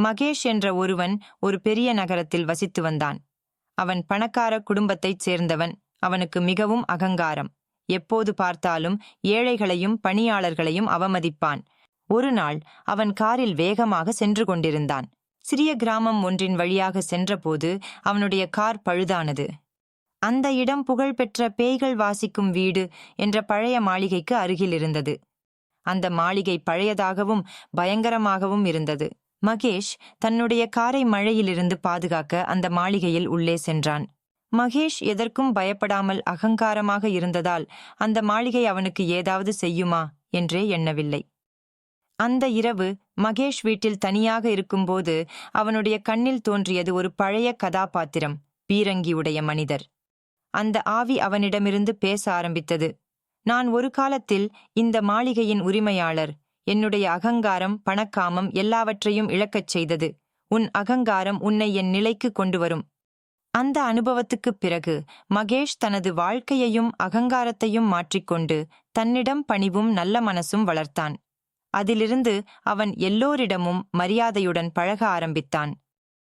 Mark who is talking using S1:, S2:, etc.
S1: மகேஷ் என்ற ஒருவன் ஒரு பெரிய நகரத்தில் வசித்து வந்தான். அவன் பணக்கார குடும்பத்தைச் சேர்ந்தவன். அவனுக்கு மிகவும் அகங்காரம். எப்போது பார்த்தாலும் ஏழைகளையும் பணியாளர்களையும் அவமதிப்பான். ஒரு நாள் அவன் காரில் வேகமாக சென்று கொண்டிருந்தான். சிறிய கிராமம் ஒன்றின் வழியாக சென்றபோது அவனுடைய கார் பழுதானது. அந்த இடம் புகழ்பெற்ற பேய்கள் வாசிக்கும் வீடு என்ற பழைய மாளிகைக்கு அருகில் இருந்தது. அந்த மாளிகை பழையதாகவும் பயங்கரமாகவும் இருந்தது. மகேஷ் தன்னுடைய காரை மழையிலிருந்து பாதுகாக்க அந்த மாளிகையில் உள்ளே சென்றான். மகேஷ் எதற்கும் பயப்படாமல் அகங்காரமாக இருந்ததால் அந்த மாளிகை அவனுக்கு ஏதாவது செய்யுமா என்றே எண்ணவில்லை. அந்த இரவு மகேஷ் வீட்டில் தனியாக இருக்கும்போது அவனுடைய கண்ணில் தோன்றியது ஒரு பழைய கதாபாத்திரம் பீரங்கியுடைய மனிதர். அந்த ஆவி அவனிடமிருந்து பேச ஆரம்பித்தது. நான் ஒரு காலத்தில் இந்த மாளிகையின் உரிமையாளர் என்னுடைய அகங்காரம் பணக்காமம் எல்லாவற்றையும் இழக்கச் செய்தது. உன் அகங்காரம் உன்னை என் நிலைக்கு கொண்டு வரும் அந்த அனுபவத்துக்குப் பிறகு மகேஷ் தனது வாழ்க்கையையும் அகங்காரத்தையும் மாற்றிக்கொண்டு தன்னிடம் பணிவும் நல்ல மனசும் வளர்த்தான். அதிலிருந்து அவன் எல்லோரிடமும் மரியாதையுடன் பழக ஆரம்பித்தான்.